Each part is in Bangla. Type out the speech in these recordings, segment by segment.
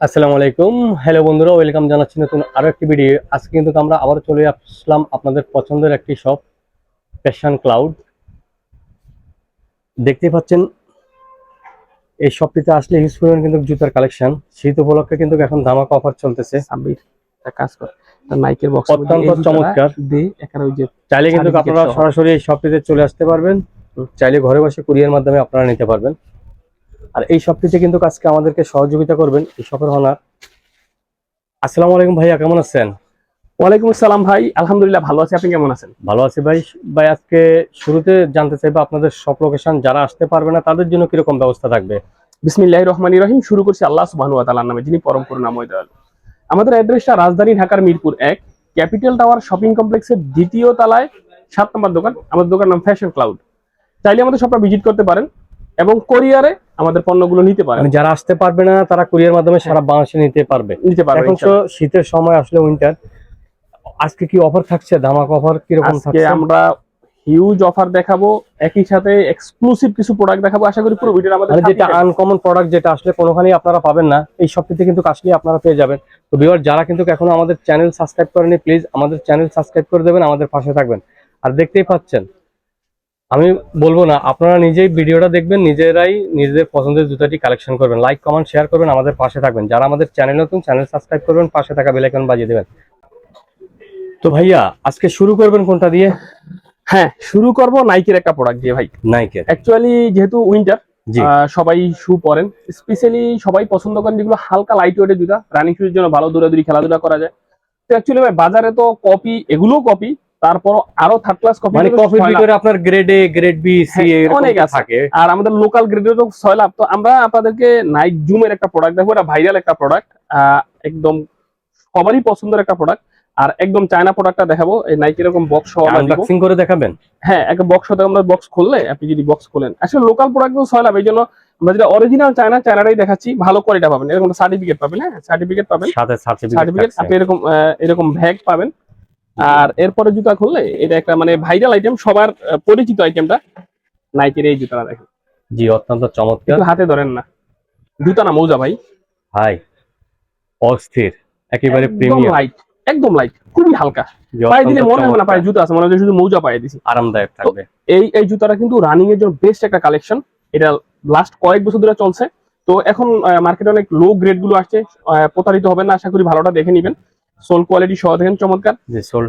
আসসালামু আলাইকুম। হ্যালো বন্ধুরা ওয়েলকাম জানাচ্ছি নতুন আরও একটি ভিডিও আজকে কিন্তু আমরা আবার চলে আসলাম আপনাদের পছন্দের একটি শপ প্যাশন ক্লাউড দেখতে পাচ্ছেন এই শপটিতে আসলে হিউজ পরিমাণ কিন্তু জুতার কালেকশন শীত উপলক্ষে কিন্তু এখন ধামাকা অফার চলতেছে। কাজ কর নাইকের বক্স অত্যন্ত চমৎকার। এখানে ওই যে চাইলে কিন্তু আপনারা সরাসরি এই শপটিতে চলে আসতে পারবেন। চাইলে ঘরে বসে কুরিয়ার মাধ্যমে আপনারা নিতে পারবেন। আর এই শপটিতে কিন্তু আজকে আমাদেরকে সহযোগিতা করবেন এই শপের হনার। আসসালামু আলাইকুম ভাইয়া কেমন আছেন? ওয়ালাইকুম আসসালাম ভাই আলহামদুলিল্লাহ ভালো আছি আপনি কেমন আছেন? ভালো আছি ভাই। ভাই আজকে শুরুতে জানতে চাইব আপনাদের সব লোকেশন যারা আসতে পারবে না তাদের জন্য কীরকম ব্যবস্থা থাকবে? বিসমিল্লাহির রহমানির রহিম শুরু করছি আল্লাহ সুবহানাহু ওয়া তাআলার নামে যিনি পরম করুণাময় দয়ালু। আমাদের অ্যাড্রেসটা রাজধানী ঢাকার মিরপুর এক ক্যাপিটাল টাওয়ার শপিং কমপ্লেক্সের দ্বিতীয় তলায় সাত নম্বর দোকান আমাদের দোকান নাম ফ্যাশন ক্লাউড চাইলে আমাদের সবটা ভিজিট করতে পারেন। এবং কোরিয়ারে আমাদের পণ্যগুলো নিতে পারেন। মানে যারা আসতে পারবে না তারা কোরিয়ার মাধ্যমে সারা বাংলাদেশে নিতে পারবে। নিতে পারবেন এখন তো শীতের সময় আসলে উইন্টার আজকে কি অফার থাকছে? ধামাক অফার কীরকম থাকছে? আমরা হিউজ অফার দেখাবো। একই সাথে এক্সক্লুসিভ কিছু প্রোডাক্ট দেখাবো। আশা করি পুরো ভিডিও আমাদের মানে যেটা আনকমন প্রোডাক্ট যেটা আসলে কোনোখানেই আপনারা পাবেন না এই শপটিতে কিন্তু আসলে আপনারা পেয়ে যাবেন। তো বিবার যারা কিন্তু এখনও আমাদের চ্যানেল সাবস্ক্রাইব করেনি প্লিজ আমাদের চ্যানেল সাবস্ক্রাইব করে দেবেন আমাদের পাশে থাকবেন। আর দেখতেই পাচ্ছেন আমি বলব না আপনারা নিজেই ভিডিওটা দেখবেন নিজেরাই নিজেদের পছন্দের জুতাটি কালেকশন করবেন। লাইক কমেন্ট শেয়ার করবেন আমাদের পাশে থাকবেন। যারা আমাদের চ্যানেল নতুন চ্যানেল সাবস্ক্রাইব করবেন পাশে থাকা বেল আইকন বাজিয়ে দেবেন। তো ভাইয়া আজকে শুরু করবেন কোনটা দিয়ে? হ্যাঁ শুরু করব নাইকের একটা প্রোডাক্ট দিয়ে ভাই। নাইকের অ্যাকচুয়ালি যেহেতু উইন্টার সবাই শু পরেন। স্পেশালি সবাই পছন্দ করেন যেগুলো হালকা লাইট ওয়েটের জুতা রানিং শুজের জন্য ভালো দৌড়াদৌড়ি খেলাধুলা করা যায়। তো অ্যাকচুয়ালি ভাই বাজারে তো কপি এগুলোও কপি তারপর আরও থার্ড ক্লাস কপি মানে কফির ভিতরে আপনার grade A grade B C অনেক থাকে। আর আমাদের লোকাল গ্রেডের তো ছয় লাভ তো আমরা আপনাদেরকে নাইক জুমের একটা প্রোডাক্ট দেখব। এটা ভাইরাল একটা প্রোডাক্ট একদম সবারই পছন্দের একটা প্রোডাক্ট আর একদম চায়না প্রোডাক্টটা দেখাবো। এই নাইক এরকম বক্স সহ আনবক্সিং করে দেখাবেন? হ্যাঁ একটা বক্স হতে আমরা বক্স খুললে আপনি যদি বক্স খোলেন। আসলে লোকাল প্রোডাক্ট তো ছয় লাভ এই জন্য আমরা যেটা অরিজিনাল চায়না চায়নাটাই দেখাচ্ছি। ভালো কোয়ালিটি পাবেন। এরকম সার্টিফিকেট পাবেন হ্যাঁ সার্টিফিকেট পাবেন। সাথে সার্টিফিকেট আপনি এরকম এরকম ব্যাগ পাবেন। আর এরপরে জুতা খুললে এটা একটা মানে ভাইরাল আইটেম সবার পরিচিত আইটেমটা নাইকের এই জুতাটা দেখেন। জি অত্যন্ত চমৎকার। হাতে ধরেন না। জুতা না মৌজা ভাই? হাই অস্থির একেবারে প্রিমিয়াম লাইট একদম লাইট খুবই হালকা। পায়ে দিলে মনে হবে না পায়ে জুতা আছে মনে হয় শুধু মৌজা পায়ে দিছি। আরামদায়ক থাকবে। এই এই জুতাটা কিন্তু রানিং এর জন্য বেস্ট একটা কালেকশন এটা লাস্ট কয়েক বছর ধরে চলছে। তো এখন মার্কেটে অনেক লো গ্রেডগুলো আসছে। প্রতারিত হবেন না আশা করি ভালোটা দেখে নেবেন। সোল কোয়ালিটি সহ দেখেন চমৎকার।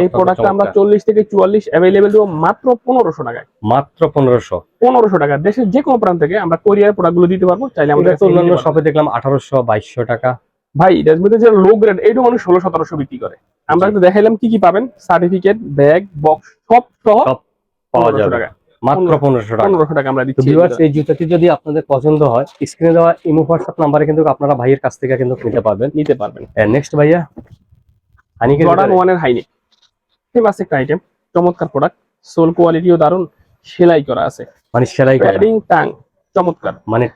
এই প্রোডাক্টটা আমরা। চল্লিশ থেকে চুয়াল্লিশ অ্যাভেলেবেল দেবো মাত্র পনেরোশো টাকায়। মাত্র পনেরোশো। পনেরোশো টাকা। দেশের যে কোনো প্রান্ত থেকে আমরা কোরিয়ার প্রোডাক্টগুলো দিতে পারব চাইলে আমাদের অন্যান্য শপে দেখলাম আঠারোশো বাইশশো টাকা। ভাই রেজমিতে যে লো গ্রেড এইটা মানুষ ষোলো সতেরোশো বিক্রি করে। আমরা। একটু দেখাইলাম কি কি পাবেন? সার্টিফিকেট ব্যাগ বক্স সব সহ সব পাওয়া 1500 যাবে। টাকা। মাত্র পনেরোশো টাকা। পনেরোশো টাকা আমরা দিচ্ছি। এই জুতাটি যদি আপনাদের পছন্দ হয় স্ক্রিনে দেওয়া ইমো হোয়াটসঅ্যাপ নাম্বারে কিন্তু আপনারা ভাইয়ের কাছ থেকে কিন্তু নিতে পারবেন। নিতে পারবেন। নেক্সট ভাইয়া হানিকে জর্ডান ওয়ানের হাইনে ফেমাস একটা আইটেম চমৎকার প্রোডাক্ট সোল কোয়ালিটিও সেলাই করা আছে। মানে সেলাই করা। টাং চমৎকার। মানে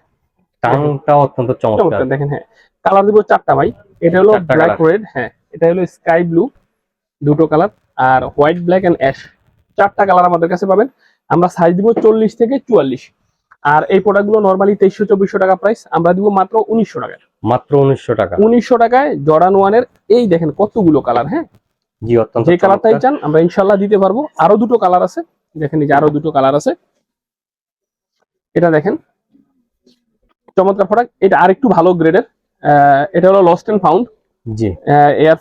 টাংটা অত্যন্ত চমৎকার। চমৎকার দেখেন হ্যাঁ। কালার দিব চারটা ভাই। এটা হলো ব্ল্যাক রেড হ্যাঁ। এটা হলো স্কাই ব্লু দুটো কালার আর হোয়াইট ব্ল্যাক এন্ড অ্যাশ চারটা কালার আমাদের কাছে পাবেন। আমরা সাইজ দিব চল্লিশ থেকে চুয়াল্লিশ। আর এই প্রোডাক্টগুলো নর্মালি তেইশশো চব্বিশশো টাকা প্রাইস আমরা দিব মাত্র উনিশশো টাকায়। মাত্র উনিশশো টাকা। উনিশশো টাকায় জর্ডান ওয়ানের এই দেখেন কতগুলো কালার হ্যাঁ? জি অত্যন্ত যে কালারটাই। চান আমরা ইনশাল্লাহ দিতে পারব। আরও দুটো কালার আছে দেখেন এই যে আরও দুটো কালার আছে। এটা দেখেন চমৎকার প্রোডাক্ট এটা আরেকটু ভালো গ্রেডের এটা হলো lost and found G. Air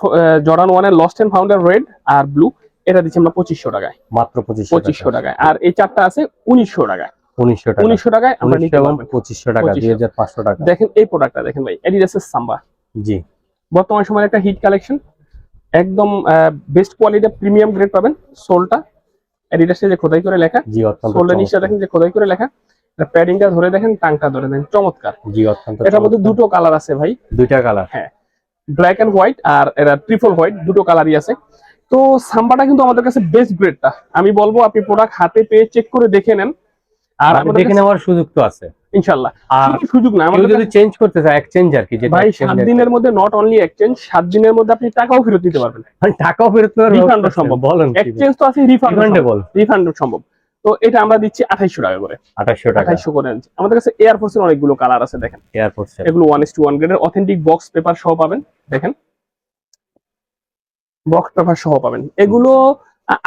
Jordan ওয়ানের লস্ট এন্ড ফাউন্ডের রেড আর ব্লু এটা দিচ্ছি আমরা পঁচিশশো টাকায়। মাত্র পঁচিশশো টাকায়। আর এই চারটা আছে উনিশশো টাকায়। উনিশশো টাকা। উনিশশো টাকায় আমরা নিতে পারবেন পঁচিশশো টাকা দুই হাজার পাঁচশো টাকা। দেখেন এই প্রোডাক্টটা দেখেন ভাই সাম্বা জি। বর্তমান একটা হিট কালেকশন একদম বেস্ট কোয়ালিটির প্রিমিয়াম গ্রেড পাবেন। সোলটা যে খোদাই করে লেখা। জি অত্যন্ত সোলটা নিচটা দেখেন যে খোদাই করে লেখা। প্যাডিংটা ধরে দেখেন টাংটা ধরে দেখেন চমৎকার। জি অত্যন্ত এটার মধ্যে দুটো কালার আছে ভাই। দুইটা কালার ব্ল্যাক এন্ড হোয়াইট আর এটা ট্রিপল হোয়াইট দুটো কালারই আছে। তো সাম্বাটা কিন্তু আমাদের কাছে বেস্ট গ্রেডটা আমি বলব আপনি প্রোডাক্ট হাতে পেয়ে চেক করে দেখে নেন। আর আর দেখে নেওয়ার সুযোগ তো আছে। ইনশাল্লাহ আর সুযোগ না আমাদের যদি চেঞ্জ করতে এক্সচেঞ্জ আর কি ভাই সাত দিনের মধ্যে নট অনলি এক্সচেঞ্জ সাত দিনের মধ্যে আপনি টাকাও ফেরত দিতে পারবেন। মানে টাকাও ফেরত নেওয়ার Refund ও ব্যবস্থা আছে। সম্ভব। বলেন এক্সচেঞ্জ তো আছে রিফান্ড রিফান্ড সম্ভব। তো এটা আমরা দিচ্ছি টাকা করে। টাকা। আঠাইশশো করে আমাদের কাছে এয়ারফোর্সের অনেকগুলো কালার আছে দেখেন। এগুলো ওয়ান ইস টু ওয়ান গ্রেডের অথেন্টিক বক্স পেপার সহ পাবেন দেখেন। বক্স পেপার সহ পাবেন। এগুলো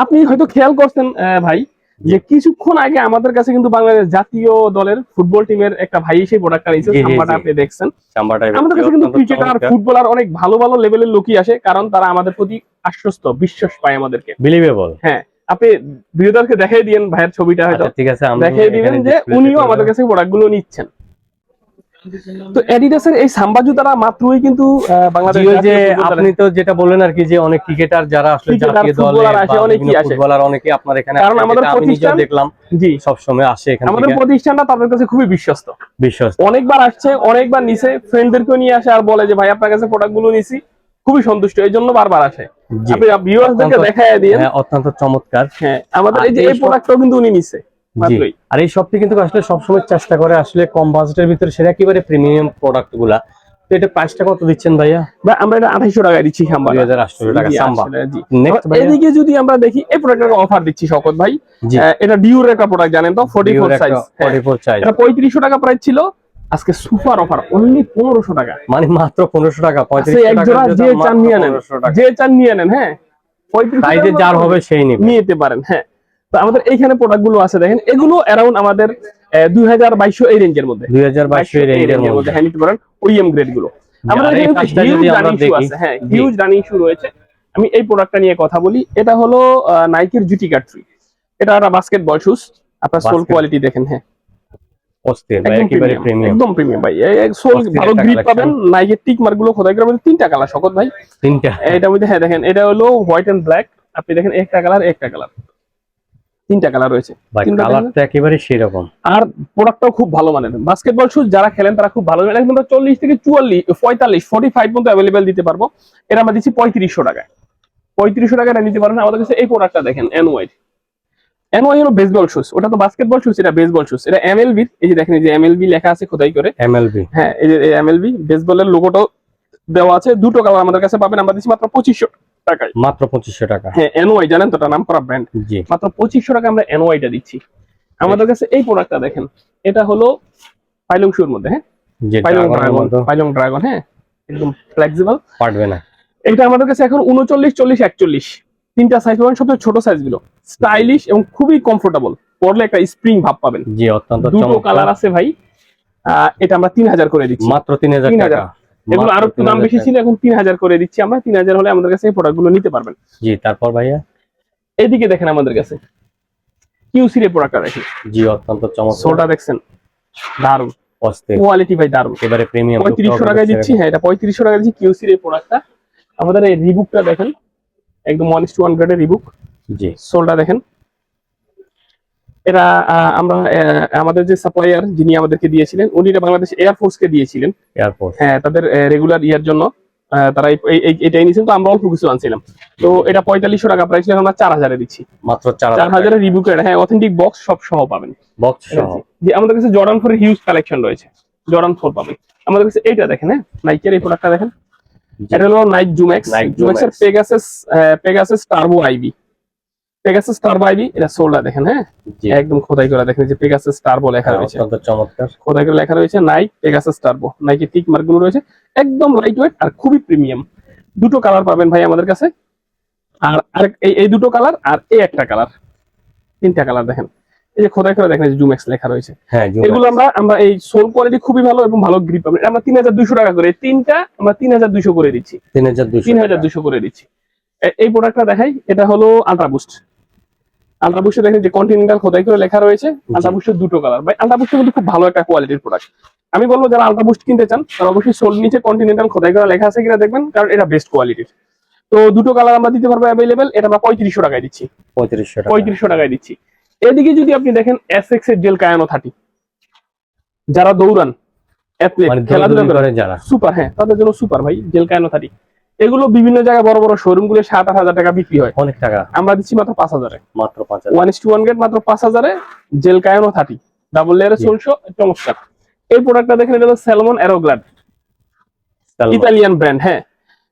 আপনি হয়তো খেয়াল করছেন ভাই যে কিছুক্ষণ আগে আমাদের কাছে কিন্তু বাংলাদেশ জাতীয় দলের ফুটবল টিমের একটা ভাই এসে প্রোডাক্টটা নিয়েছে সাম্বাটা আপনি দেখছেন। চাম্বাটা আমাদের কাছে কিন্তু ক্রিকেটার ফুটবলার অনেক ভালো ভালো লেভেলের লোকই আসে কারণ তারা আমাদের প্রতি আশ্বস্ত বিশ্বাস পায় আমাদেরকে। বিলিভেবল হ্যাঁ আপনি বিরোধীকে দেখাই দিয়েন ভাইয়ের ছবিটা হয়তো। আচ্ছা ঠিক আছে দেখাই দেখিয়ে দিবেন যে উনিও আমাদের কাছে প্রোডাক্টগুলো নিচ্ছেন। তো অ্যাডিডাসের এই সাম্বা মাত্রই কিন্তু বাংলাদেশ যে আপনি তো যেটা আর কি যে অনেক ক্রিকেটার যারা আসলে জাতীয় দলে ফুটবলার অনেকে আপনার এখানে কারণ আমাদের প্রতিষ্ঠান- দেখলাম জি। সব সময় আসে এখান আমাদের প্রতিষ্ঠানটা তাদের কাছে খুবই বিশ্বস্ত। বিশ্বাস অনেকবার আসছে অনেকবার নিছে ফ্রেন্ডদেরকেও নিয়ে আসে আর বলে যে ভাই আপনার কাছে প্রোডাক্টগুলো নিছি। খুবই সন্তুষ্ট এই জন্য বারবার আসে। আপনি ভিউয়ার্সদেরকে অত্যন্ত- দেখায় হ্যাঁ, অত্যন্ত চমৎকার। হ্যাঁ আমাদের এই যে এই প্রোডাক্টটাও কিন্তু উনি নিছে। আর এই শপটি কিন্তু আসলে সবসময় চেষ্টা করে আসলে কম বাজেটের ভিতরে সেটা একেবারে প্রিমিয়াম প্রোডাক্টগুলা। তো এটা প্রাইসটা কত দিচ্ছেন ভাইয়া? ভাই, আমরা এটা দিচ্ছি সাম্বা। টাকা সাম্বা। নেক্সট ভাইয়া। এদিকে যদি আমরা দেখি এই প্রোডাক্টের অফার দিচ্ছি শকত ভাই। এটা ডিউর একটা প্রোডাক্ট জানেন তো? সাইজ এটা পঁয়ত্রিশশো টাকা প্রাইস ছিল। আজকে সুপার অফার অনলি টাকা। মানে মাত্র পনেরোশো টাকা যে চান নিয়ে নেন। যে চান নিয়ে নেন হ্যাঁ। যার হবে সেই যেতে পারেন হ্যাঁ। তো আমাদের এইখানে প্রোডাক্টগুলো আছে দেখেন এগুলো অ্যারাউন্ড আমাদের দুই হাজার বাইশশো এই রেঞ্জের মধ্যে। দুই হাজার বাইশ 2200 এই রেঞ্জের রেঞ্জের মধ্যে মধ্যে। হ্যাঁ ওইএম গ্রেডগুলো। আমাদের শু হ্যাঁ হিউজ রানিং শু রয়েছে। আমি এই প্রোডাক্টটা নিয়ে কথা বলি এটা হলো নাইকের জুটিকার থ্রি এটা একটা বাস্কেটবল শুজ আপনার সোল কোয়ালিটি দেখেন হ্যাঁ। একদম প্রিমিয়াম প্রিমিয়াম একদম প্রিমিয়াম ভাই। সোল ভালো গ্রিপ পাবেন নাইকের টিক মার্কগুলো খোদাই মধ্যে তিনটা কালার শকত ভাই। তিনটা। মধ্যে হ্যাঁ দেখেন এটা হলো হোয়াইট এন্ড ব্ল্যাক আপনি দেখেন একটা কালার একটা কালার তিনটা কালার রয়েছে। ভাই তিনটা কালারটা একেবারে সেরকম। আর প্রোডাক্টটাও খুব ভালো মানের। বাস্কেটবল শুজ যারা খেলেন তারা খুব ভালো আমরা চল্লিশ থেকে চুয়াল্লিশ পঁয়তাল্লিশ ফোর্টি ফাইভ পর্যন্ত অ্যাভেলেবেল দিতে পারব। এটা আমরা দিচ্ছি পঁয়ত্রিশশো টাকায়। পঁয়ত্রিশশো টাকা এটা নিতে পারবেন। আমাদের কাছে এই প্রোডাক্টটা দেখেন এনওয়াই এনওয়াই হলো বেসবল শুজ ওটা তো বাস্কেটবল শুজ এটা বেসবল শুজ এটা এমএলবি এই যে দেখেন এই যে এমএলবি লেখা আছে খোদাই করে? এমএলবি হ্যাঁ এই যে এমএলবি বেসবলের লোগোটাও দেওয়া আছে। দুটো কালার আমাদের কাছে পাবেন। আমরা দিচ্ছি মাত্র পঁচিশশো। টাকায়। মাত্র পঁচিশশো টাকা। হ্যাঁ এনওয়াই জানেন তো নাম? করা ব্র্যান্ড মাত্র পঁচিশশো টাকা আমরা এনওয়াইটা দিচ্ছি। আমাদের কাছে এই প্রোডাক্টটা দেখেন। এটা হলো পাইলং শুর মধ্যে হ্যাঁ? পাইলং ড্রাগন হ্যাঁ? একদম ফ্লেক্সিবল পারবে না। এটা আমাদের কাছে এখন উনচল্লিশ চল্লিশ একচল্লিশ। তিনটা সাইজ পাবেন সবচেয়ে ছোট সাইজগুলো। স্টাইলিশ এবং খুবই কমফোর্টেবল পরলে একটা স্প্রিং ভাব পাবেন। জি অত্যন্ত দুটো কালার আছে ভাই। আহ, এটা আমরা তিন হাজার করে দিচ্ছি। মাত্র তিন হাজার টাকা। এগুলো আরও একটু দাম বেশি ছিল এখন তিন হাজার করে দিচ্ছি আমরা। তিন হাজার হলে আমাদের কাছে এই প্রোডাক্টগুলো নিতে পারবেন। জি তারপর ভাইয়া? এদিকে দেখেন আমাদের কাছে। কিউসির এই প্রোডাক্টটা দেখি জি অত্যন্ত চমৎকার। সোলটা দেখছেন? দারুণ অস্থির। কোয়ালিটি ভাই দারুণ একেবারে প্রিমিয়াম পঁয়ত্রিশশো টাকায় দিচ্ছি। হ্যাঁ এটা পঁয়ত্রিশশো টাকা দিচ্ছি কিউসির এই প্রোডাক্টটা আমাদের এই রিবুকটা দেখেন। একদম ওয়ান টু ওয়ান গ্রেডের রিবুক জি। সোলটা দেখেন। এটা আহ, আমরা আমাদের যে সাপ্লায়ার যিনি আমাদেরকে দিয়েছিলেন উনি বাংলাদেশ এয়ারফোর্স কে দিয়েছিলেন। হ্যাঁ তাদের রেগুলার ইয়ার জন্য তারা এই- এই- এই- এটাই নিয়েছেন। তো আমরা অল্প কিছু আনছিলাম। তো এটা পঁয়তাল্লিশশো টাকা প্রাইস আমরা চার হাজারে দিচ্ছি। মাত্র চার হ্যাঁ অথেন্টিক বক্স সব সহ পাবেন। বক্স সহ। যে আমাদের কাছে জর্ডান ফোর হিউজ কালেকশন রয়েছে। জর্ডান ফোর পাবেন। আমাদের কাছে এইটা দেখেন হ্যাঁ নাইকের এই প্রোডাক্টটা দেখেন। জি। এটা হলো নাইক জুমেক্স Nike জুমেক্স এর Pegasus Pegasus Turbo IB Pegasus Turbo IB এটা সোলটা দেখেন হ্যাঁ? একদম খোদাই করে দেখেন যে পেগাসাস টার্বো লেখা রয়েছে। অত্যন্ত চমৎকার। খোদাই করে লেখা রয়েছে Nike Pegasus Turbo Nike tick মার্কগুলো রয়েছে। একদম লাইট ওয়েট আর খুবই প্রিমিয়াম দুটো কালার পাবেন ভাই আমাদের কাছে। আর আরেক এই এই দুটো কালার আর এই একটা কালার তিনটা কালার দেখেন। এই যে খোদাই করে দেখেন যে জুমেক্স লেখা রয়েছে। হ্যাঁ এগুলো আমরা আমরা এই সোল কোয়ালিটি খুবই ভালো এবং ভালো গ্রিপ পাবেন। আমরা তিন হাজার দুইশো টাকা করে তিনটা আমরা তিন হাজার দুইশো করে দিচ্ছি। তিন হাজার দুইশো করে দিচ্ছি। এই প্রোডাক্টটা দেখাই এটা হলো আলট্রা বুস্ট আলট্রা বুস্টে দেখেন যে কন্টিনেন্টাল খোদাই করে লেখা রয়েছে। আলট্রা বুস্টের দুটো কালার ভাই আলট্রা কিন্তু খুব ভালো একটা কোয়ালিটির প্রোডাক্ট আমি বলব যারা আলট্রা বুস্ট কিনতে চান তারা অবশ্যই সোল নিচে কন্টিনেন্টাল খোদাই করা লেখা আছে কিনা দেখবেন কারণ এটা বেস্ট কোয়ালিটির তো দুটো কালার আমরা দিতে পারব অ্যাভেলেবেল এটা আমরা পঁয়ত্রিশশো টাকায় দিচ্ছি। পঁয়ত্রিশশো টাকা পঁয়ত্রিশশো টাকায় দিচ্ছি। এদিকে যদি আপনি দেখেন এস এক্সের জেল কায়ানো থার্টি যারা দৌড়ান athlete, মানে খেলাধুলা করেন করে যারা। সুপার হ্যাঁ তাদের জন্য সুপার ভাই জেল কায়ানো থার্টি এগুলো বিভিন্ন জায়গায় বড় বড় শোরুমগুলো সাত আট হাজার টাকা বিক্রি হয়। অনেক টাকা। আমরা দিচ্ছি মাত্র পাঁচ হাজারে। মাত্র পাঁচ হাজার। One is to one get মাত্র পাঁচ হাজারে জেল কায়ানো থার্টি। ডাবল লেয়ারের জি। চলছো চমৎকার। এই প্রোডাক্টটা দেখেন এটা হলো স্যালমন অ্যারোগ্লাড ইতালিয়ান ব্র্যান্ড হ্যাঁ।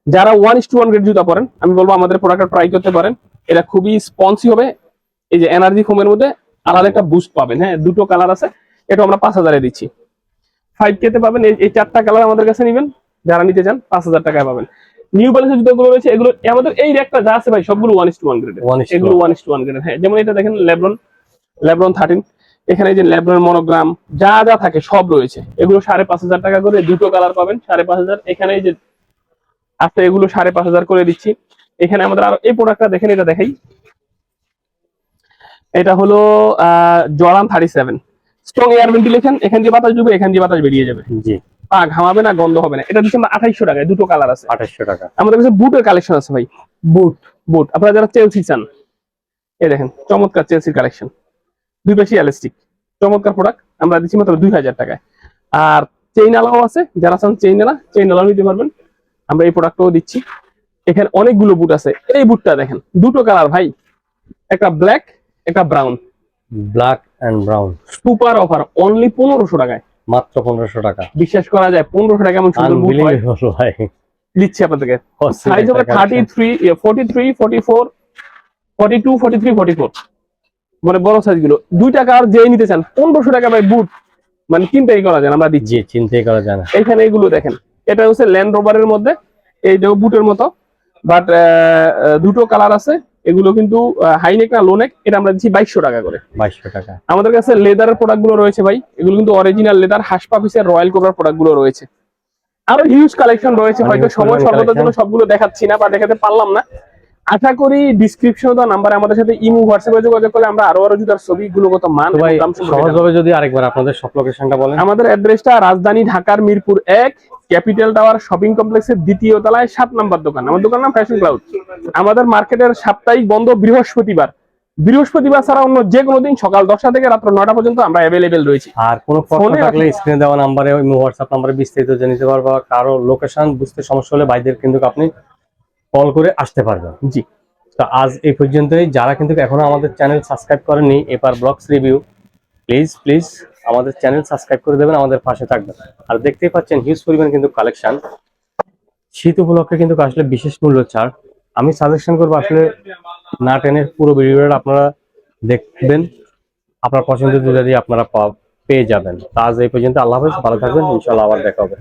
যারা one is to one grade জুতা পরেন আমি বলব আমাদের প্রোডাক্টটা ট্রাই করতে পারেন। এটা খুবই স্পন্সি হবে। এই যে এনার্জি ফোমের মধ্যে আলাদা একটা বুস্ট পাবেন হ্যাঁ দুটো কালার আছে। এটা আমরা পাঁচ হাজারে দিচ্ছি। ফাইভ কেতে পাবেন এই চারটা কালার আমাদের কাছে নেবেন। যারা নিতে চান পাঁচ হাজার টাকায় পাবেন। নিউ ব্যালেন্সের জুতোগুলো রয়েছে এগুলো আমাদের এই রেকটা যা আছে ভাই সবগুলো one is to one grade এগুলো। One is to one grade হ্যাঁ যেমন এটা দেখেন লেব্রন লেব্রন থার্টিন এখানে এই যে লেব্রন মনোগ্রাম যা যা থাকে সব রয়েছে। এগুলো সাড়ে পাঁচ হাজার টাকা করে দুটো কালার পাবেন সাড়ে পাঁচ হাজার। এখানে যে আচ্ছা এগুলো সাড়ে পাঁচ হাজার করে দিচ্ছি। এখানে আমাদের আরও এই প্রোডাক্টটা দেখেন এটা দেখাই। এটা হলো Jordan thirty seven strong air ventilation এখান দিয়ে বাতাস ঢুকবে এখান দিয়ে বাতাস বেরিয়ে যাবে। জি। পা ঘামাবে না গন্ধ হবে না। এটা দিচ্ছি আমরা আঠাইশশো টাকায় দুটো কালার আছে। আঠাশশো টাকা। আমাদের কাছে বুটের কালেকশন আছে ভাই। বুট বুট আপনারা যারা চেলসি চান এই দেখেন চমৎকার চেলসির কালেকশন দুই পাশে এলাস্টিক চমৎকার প্রোডাক্ট আমরা দিচ্ছি মাত্র দুই হাজার টাকায়। আর চেইন আলাও আছে যারা চান চেইন আলা চেইন আলাও নিতে পারবেন। আমরা এই প্রোডাক্টটাও দিচ্ছি। এখানে অনেকগুলো বুট আছে। এই বুটটা দেখেন দুটো কালার ভাই। একটা ব্ল্যাক একটা brown black and brown super offer only পনেরোশো টাকায়। মাত্র পনেরোশো টাকা। বিশ্বাস করা যায় পনেরোশো টাকা এমন সুন্দর বুট হয়। দিচ্ছি আপনাদেরকে। সাইজ হবে thirty. Three forty three forty four forty two forty three forty four মানে বড় সাইজগুলো। দুই টাকা আর যে নিতে চান পনেরোশো টাকা ভাই বুট মানে চিন্তাই করা যায় আমরা দিচ্ছি। চিন্তাই করা যায় না। এখানে এগুলো দেখেন। এটা হচ্ছে ল্যান্ড রোভারের মধ্যে এইটাও বুটের মতো। বাট দুটো কালার আছে। এগুলো কিন্তু হাইনেক না লোনেক এটা আমরা দিচ্ছি বাইশশো টাকা করে। বাইশশো টাকা। আমাদের কাছে লেদারের প্রোডাক্টগুলো রয়েছে ভাই। এগুলো কিন্তু অরিজিনাল লেদার হাসপাফিসের রয়্যাল কোবরার প্রোডাক্টগুলো রয়েছে। আরও হিউজ কালেকশন রয়েছে হয়তো সময় সর্বদার জন্য সবগুলো দেখাচ্ছি না বা দেখাতে পারলাম না। আশা করি ডিসক্রিপশন দেওয়া নাম্বারে আমাদের সাথে ইমো হোয়াটসঅ্যাপে যোগাযোগ করলে আমরা আরও আরও জুতার ছবি গুণগত মান সহজভাবে যদি আরেকবার আপনাদের সব লোকেশনটা বলেন। আমাদের অ্যাড্রেসটা রাজধানী ঢাকার মিরপুর এক ক্যাপিটাল টাওয়ার শপিং কমপ্লেক্সের দ্বিতীয় তলায় সাত নাম্বার দোকান। আমার দোকান নাম ফ্যাশন ক্লাউড আমাদের মার্কেটের সাপ্তাহিক বন্ধ বৃহস্পতিবার। বৃহস্পতিবার ছাড়া অন্য যে কোনো দিন সকাল দশটা থেকে রাত্র নটা পর্যন্ত আমরা অ্যাভেলেবেল রয়েছি। আর কোনো ফোনে থাকলে স্ক্রিনে দেওয়া নাম্বারে হোয়াটসঅ্যাপ নাম্বারে বিস্তারিত জেনে নিতে পারব। কারও লোকেশন বুঝতে সমস্যা হলে ভাইদের কিন্তু আপনি কল করে আসতে পারবেন। জি। তো আজ এই পর্যন্তই। যারা কিন্তু এখনও আমাদের চ্যানেল সাবস্ক্রাইব করেননি এপার ব্লগস রিভিউ প্লিজ প্লিজ আমাদের চ্যানেল সাবস্ক্রাইব করে দেবেন আমাদের পাশে থাকবেন। আর দেখতেই পাচ্ছেন হিউজ পরিমাণ কিন্তু কালেকশন শীত উপলক্ষে কিন্তু আসলে বিশেষ মূল্য ছাড়। আমি সাজেশন করব আসলে না টেনের পুরো ভিডিওটা আপনারা দেখবেন। আপনার পছন্দের জুয়েলারি আপনারা পেয়ে যাবেন। তা আজ এই পর্যন্ত আল্লাহ হাফেজ ভালো থাকবেন। ইনশাল্লাহ আবার দেখা হবে।